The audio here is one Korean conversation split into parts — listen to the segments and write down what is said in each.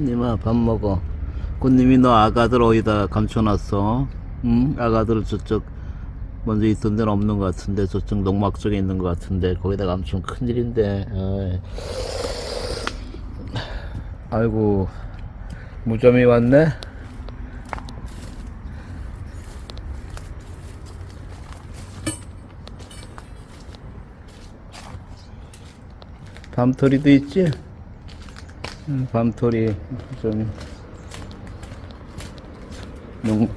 님아 밥 먹어 꽃님이 너 아가들 어디다 감춰놨어 응? 아가들 저쪽 먼저 있던 데는 없는 것 같은데 저쪽 농막 쪽에 있는 것 같은데 거기다 감추면 큰일인데 어이. 아이고 무점이 왔네 밤토리도 있지? 음, 밤토리 좀 농,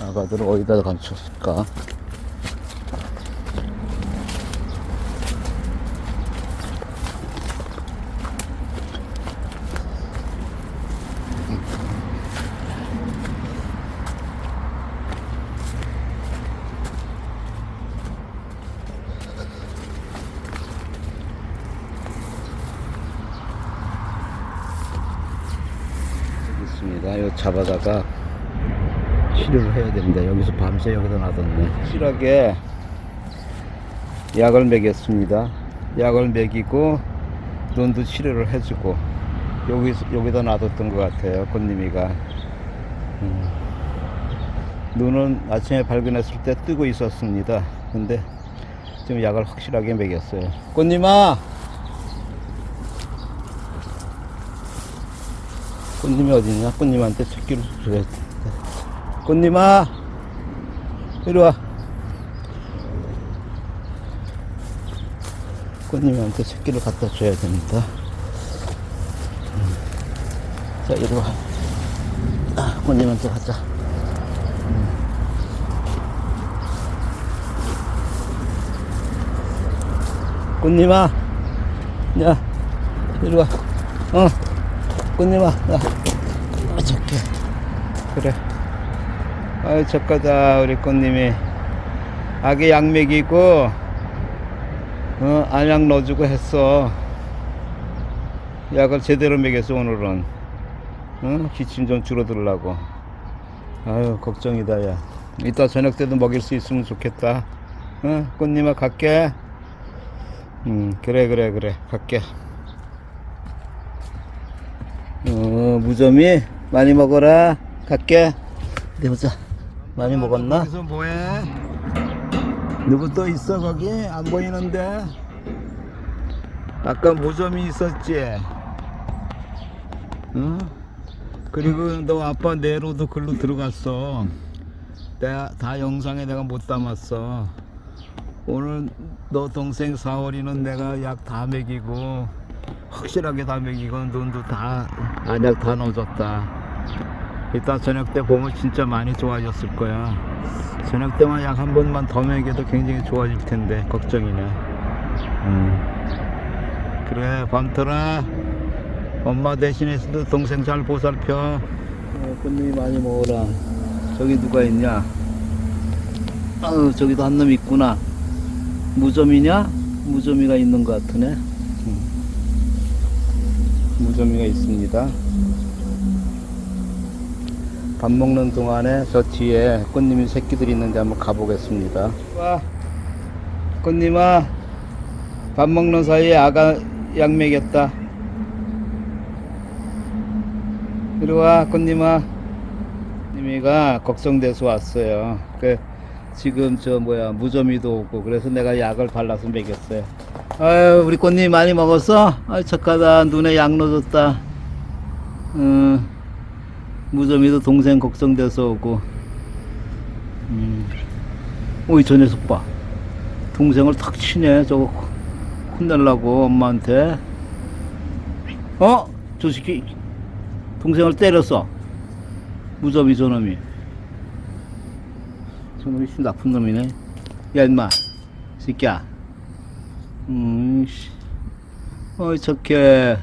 아가들을 어디다 감췄을까? 잡아다가 치료를 해야 됩니다. 여기서 밤새 여기서 나뒀네. 확실하게 약을 먹였습니다. 약을 먹이고 눈도 치료를 해주고 여기 여기다 놔뒀던 것 같아요. 꽃님이가 음. 눈은 아침에 발견했을 때 뜨고 있었습니다. 근데 지금 약을 확실하게 먹였어요. 꽃님아, 꽃님이 어디냐? 꽃님한테 찾기를 줘야 돼. 꽃님아 이리 와 꽃님한테 새끼를 갖다 줘야 됩니다 음. 자 이리 와 아, 꽃님한테 가자 음. 꽃님아 야 이리 와 어 꽃님아 야 아, 착해 그래. 아이 착하다 우리 꽃님이. 아기 약 먹이고 어, 안약 넣어주고 했어. 약을 제대로 먹였어 오늘은 어? 기침 좀 줄어들라고. 아유 걱정이다 야. 이따 저녁 때도 먹일 수 있으면 좋겠다. 어? 꽃님아 갈게. 음 그래 그래 그래. 갈게 어 무점이 많이 먹어라 갈게 어디 보자 많이 먹었나? 거기서 뭐해? 누구 또 있어 거기? 안 보이는데 아까 무점이 있었지? 응? 그리고 너 아빠 내로도 글로 들어갔어 내가 다 영상에 내가 못 담았어 오늘 너 동생 사월이는 내가 약 다 먹이고 확실하게 다 먹이고 눈도 다 안약 다 넣어줬다. 이따 저녁 때 보면 진짜 많이 좋아졌을 거야. 저녁 때만 약 한 번만 더 먹여도 굉장히 좋아질 텐데 걱정이네. 음. 그래 밤터라 엄마 대신해서도 동생 잘 보살펴. 어, 꽃님이 많이 먹어라. 저기 누가 있냐? 아유 저기도 한 놈 있구나. 무점이냐? 무점이가 있는 것 같으네. 음. 무점이가 있습니다 밥 먹는 동안에 저 뒤에 꽃님이 새끼들이 있는데 한번 가보겠습니다. 와, 꽃님아, 밥 먹는 사이에 아가 약 먹였다. 이리 와, 꽃님아. 님이가 걱정돼서 왔어요. 그 지금 저 뭐야 무좀이도 오고 그래서 내가 약을 발라서 먹였어요. 아유 우리 꽃님 많이 먹었어? 아 착하다 눈에 약 넣어줬다. 음. 무점이도 동생 걱정돼서 오고 음. 오이 저 녀석 봐 동생을 탁 치네 저거 혼내려고 엄마한테 어? 저 새끼 동생을 때렸어 무점이 저놈이 저놈이 씨 나쁜 놈이네 야 임마 새끼야 음, 씨. 어이 착해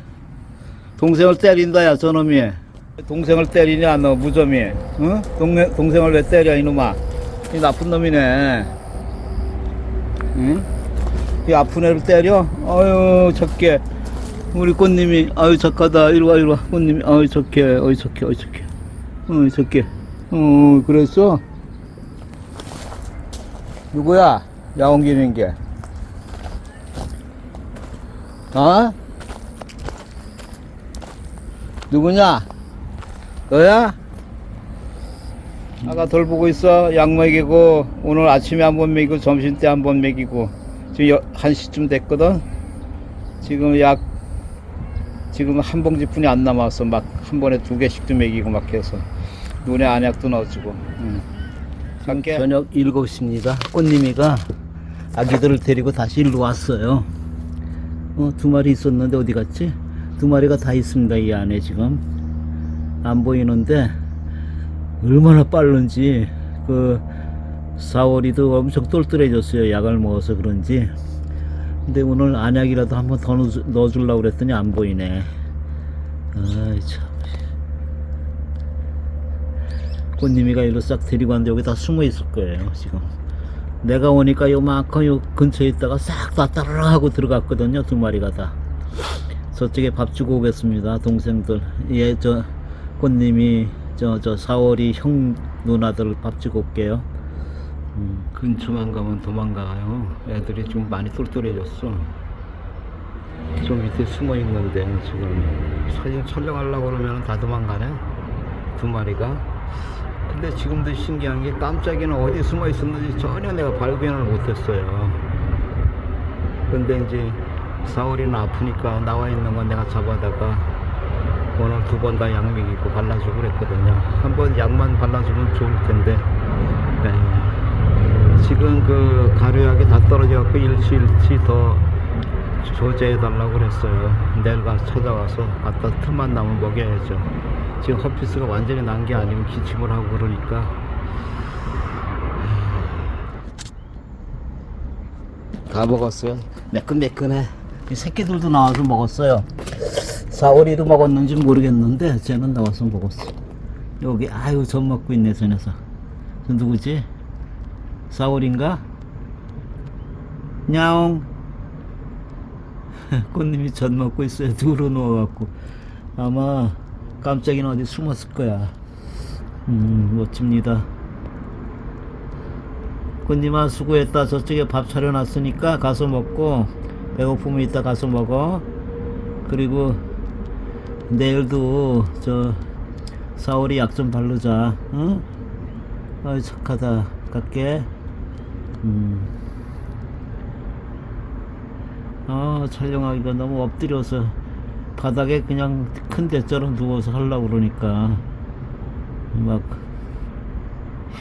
동생을 때린다 야 저놈이. 동생을 때리냐 너 무점이. 응? 동네, 동생을 왜 때려 이놈아? 이 나쁜 놈이네. 응? 이 아픈 애를 때려? 아유 착해 우리 꽃님이 아유 착하다. 이리 와 이리 와. 꽃님이 아유 착해 아유 착해 아유 착해 어유 착해 어 그랬어? 누구야? 야옹기는 게 어? 누구냐? 너야? 아까 돌보고 있어 약 먹이고 오늘 아침에 한 번 먹이고 점심 때 한 번 먹이고 지금 여, 1시쯤 됐거든 지금 약 지금 한 봉지 뿐이 안 남았어 막 한 번에 두 개씩도 먹이고 막 해서 눈에 안약도 넣어주고 응. 저녁 7시입니다 꽃님이가 아기들을 데리고 다시 일로 왔어요 어, 두 마리 있었는데 어디 갔지? 두 마리가 다 있습니다 이 안에 지금. 안 보이는데 얼마나 빠른지 그 4월이도 엄청 똘똘해졌어요 약을 먹어서 그런지. 근데 오늘 안약이라도 한번 더 넣어주- 넣어주려고 그랬더니 안 보이네. 아이 참. 꽃님이가 일로 싹 데리고 왔는데 여기 다 숨어 있을 거예요 지금 내가 오니까 요만큼 요 근처에 있다가 싹 다 따르르 하고 들어갔거든요 두 마리가 다. 저쪽에 밥 주고 오겠습니다 동생들. 예 저 꽃님이 저 저 4월이 형 누나들 밥 주고 올게요. 음, 근처만 가면 도망가요. 애들이 좀 많이 똘똘해졌어. 저 밑에 숨어 있는데 지금 사진 촬영하려고 그러면 다 도망가네? 두 마리가 근데 지금도 신기한 게 깜짝이는 어디 숨어 있었는지 전혀 내가 발견을 못했어요. 근데 이제 4월이는 아프니까 나와 있는 건 내가 잡아다가 오늘 두 번다약 먹이고 발라주고 그랬거든요. 한 번 약만 발라주면 좋을 텐데. 네. 지금 그 가루약이 다 떨어져 갖고 일치 일치 더 조제해 달라고 그랬어요. 내일 가서 찾아와서 갖다 틈만 나면 먹여야죠 지금 허피스가 완전히 난 게 아니고 기침을 하고 그러니까. 다 먹었어요? 매끈매끈해. 이 새끼들도 나와서 먹었어요. 사오리도 먹었는지 모르겠는데 쟤는 나와서 먹었어. 여기 아유 젖 먹고 있네 저 녀석. 저 누구지? 사오리인가? 냐옹. 꽃님이 젖 먹고 있어요. 둘로 누워갖고. 아마 깜짝이는 어디 숨었을 거야. 음 멋집니다. 꽃님아 수고했다. 저쪽에 밥 차려놨으니까 가서 먹고 배고프면 이따 가서 먹어. 그리고 내일도 저 사월이 약 좀 바르자. 응? 아이 착하다. 갈게. 음. 아 촬영하기가 너무 엎드려서 바닥에 그냥 큰 대자로 누워서 하려고 그러니까 막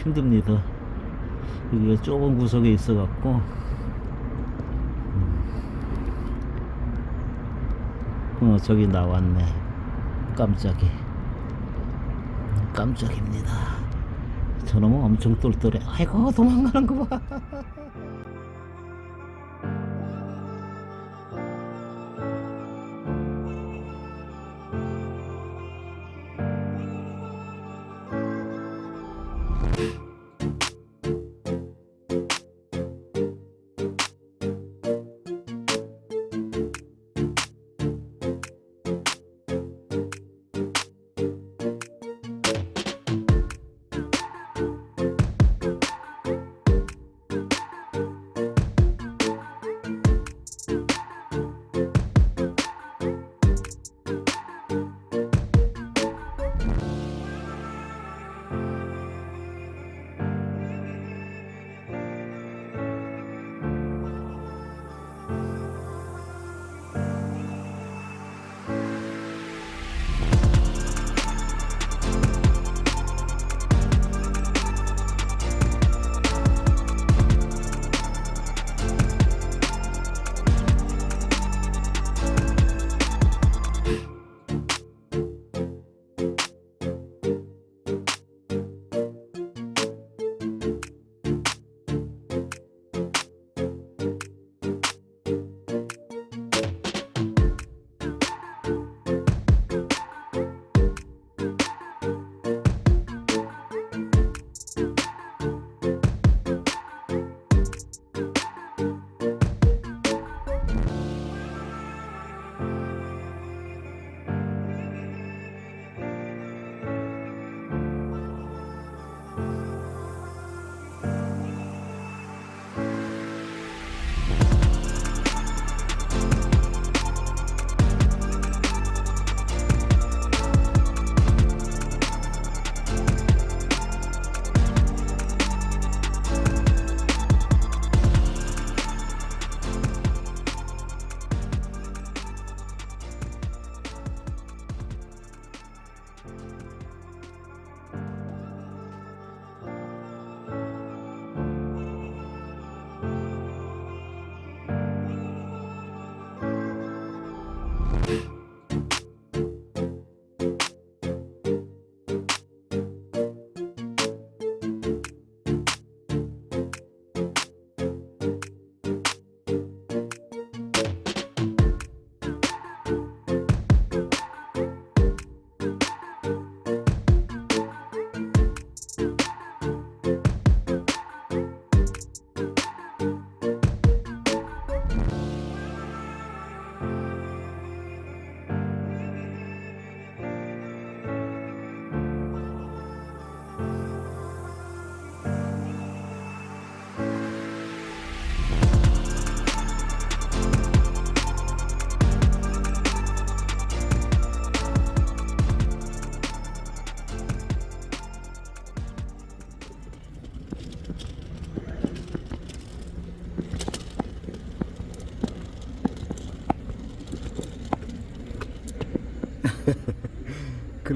힘듭니다. 여기가 좁은 구석에 있어 갖고. 어 저기 나왔네. 깜짝이. 깜짝입니다. 저놈은 엄청 똘똘해. 아이고 도망가는 거봐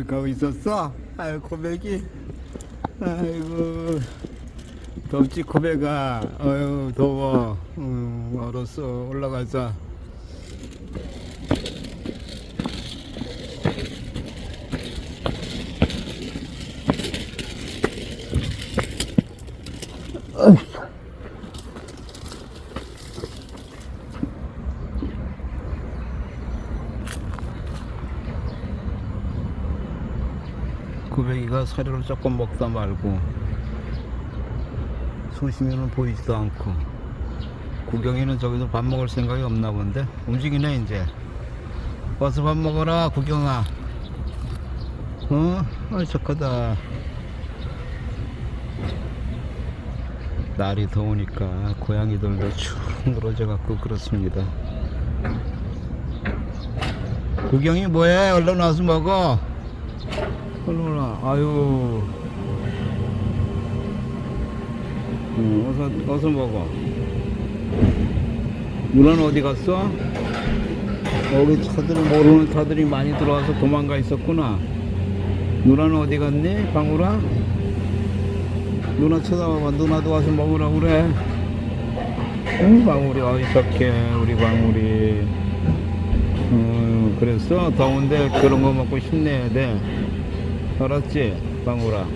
가고 있었어? 아유 고백이. 아이고 덥지 고백아. 아유 더워. 음, 알았어. 올라가자. 고 백이가 사료를 조금 먹다 말고 수시면은 보이지도 않고 구경이는 저기서 밥 먹을 생각이 없나 본데 움직이네 이제. 와서 밥 먹어라 구경아. 어? 아 착하다. 날이 더우니까 고양이들도 축 늘어져 갖고 그렇습니다. 구경이 뭐해? 얼른 와서 먹어 와 아유. 응, 어서 어서 먹어. 누나는 어디 갔어? 여기 차들 모르는 차들이 많이 들어와서 도망가 있었구나. 누나는 어디 갔니? 방울아? 누나 쳐다봐봐. 누나도 와서 먹으라 그래. 응 방울이. 어이 착해 우리 방울이. 음 그랬어? 더운데 그런 거 먹고 힘내야 돼 알았지? 방울아.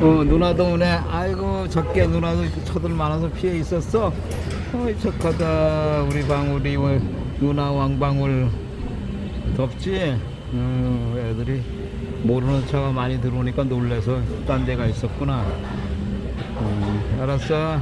어 누나도 오네. 아이고 적게 누나도 쳐들 많아서 피해 있었어? 어이 착하다. 우리 방울이 왜 누나 왕방울 덥지? 음, 애들이 모르는 차가 많이 들어오니까 놀래서 딴 데가 있었구나. 음, 알았어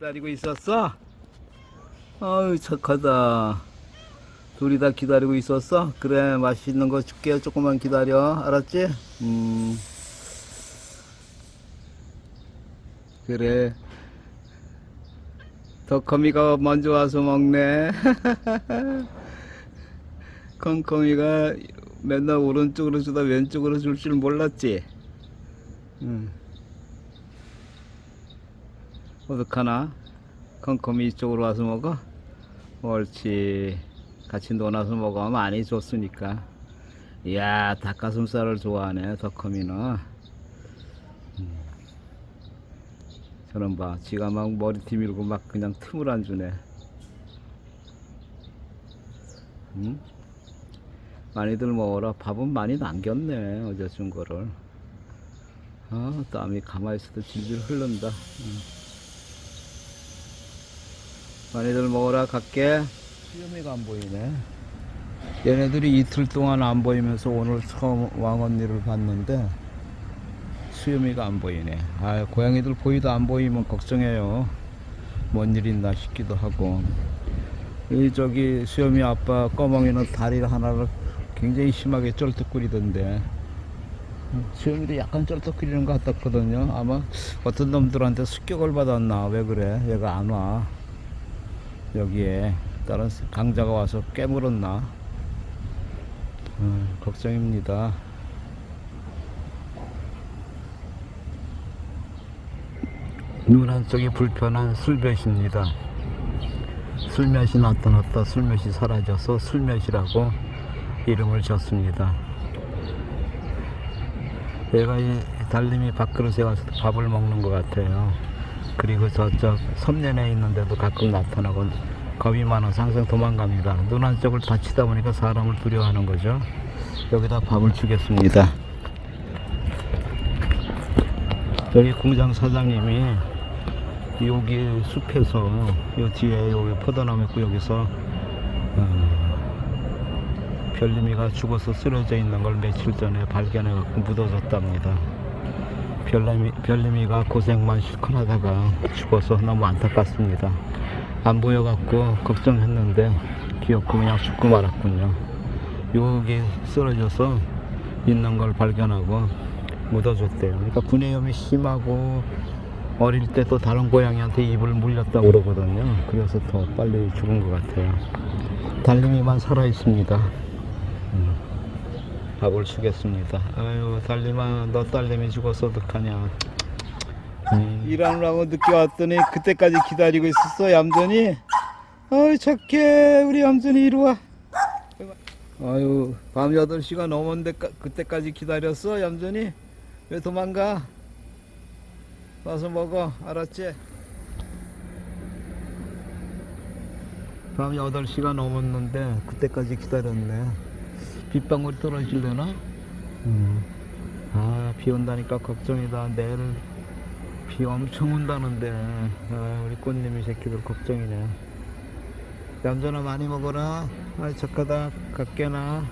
기다리고 있었어? 아유 착하다 둘이 다 기다리고 있었어? 그래 맛있는 거 줄게 조금만 기다려 알았지? 음 그래 덕커미가 먼저 와서 먹네 콩콩이가 맨날 오른쪽으로 주다 왼쪽으로 줄 줄 몰랐지? 응. 어떡하나? 컴컴이 이쪽으로 와서 먹어? 옳지. 같이 놀아서 먹어. 많이 줬으니까. 이야, 닭가슴살을 좋아하네, 덕컴이는. 음. 저런 봐. 지가 막 머리 뒤밀고 막 그냥 틈을 안 주네. 응? 많이들 먹어라. 밥은 많이 남겼네, 어제 준 거를. 아, 땀이 가만히 있어도 질질 흐른다. 응. 많이들 먹으라 갈게. 수염이가 안 보이네. 얘네들이 이틀 동안 안 보이면서 오늘 처음 왕언니를 봤는데 수염이가 안 보이네. 아 고양이들 보이도 안 보이면 걱정해요. 뭔 일 있나 싶기도 하고. 이 저기 수염이 아빠 꺼멍이는 다리 하나를 굉장히 심하게 쩔뚝거리던데. 수염이도 약간 쩔뚝거리는 것 같았거든요. 아마 어떤 놈들한테 습격을 받았나? 왜 그래? 얘가 안와 여기에 다른 강자가 와서 깨물었나? 음, 걱정입니다. 눈 한쪽이 불편한 술볕입니다. 술몇이 나타났다. 술몇이 사라져서 술몇이라고 이름을 졌습니다. 얘가 이 달님이 밥그릇에 가서 밥을 먹는 것 같아요. 그리고 저쪽 섬년에 있는데도 가끔 나타나고 겁이 많아서 항상 도망갑니다. 눈 한쪽을 다치다 보니까 사람을 두려워하는 거죠. 여기다 밥을 주겠습니다. 여기 공장 사장님이 여기 숲에서 요 뒤에 여기 포도나무 있고 여기서 어, 별님이가 죽어서 쓰러져 있는 걸 며칠 전에 발견해 갖고 묻어졌답니다. 별님이, 별님이가 고생만 실컷 하다가 죽어서 너무 안타깝습니다. 안 보여갖고 걱정했는데 귀엽고 그냥 죽고 말았군요. 여기 쓰러져서 있는 걸 발견하고 묻어줬대요. 그러니까 분해염이 심하고 어릴 때 또 다른 고양이한테 입을 물렸다고 그러거든요. 그래서 더 빨리 죽은 것 같아요. 달림이만 살아 있습니다. 음, 밥을 주겠습니다. 아유 달림아 너 딸내미 죽어서 어떡하냐. 음. 일하느라고 늦게 왔더니 그때까지 기다리고 있었어 얌전히. 아유 착해 우리 얌전히 이리 와. 아유 밤 8시가 넘었는데 까- 그때까지 기다렸어 얌전히 왜 도망가 와서 먹어 알았지? 밤 8시가 넘었는데 그때까지 기다렸네 빗방울이 떨어지려나? 음. 아 비 온다니까 걱정이다. 내일 비 엄청 온다는데. 아, 우리 꽃님이 새끼들 걱정이네. 얌전아 많이 먹어라. 아 착하다. 갈게나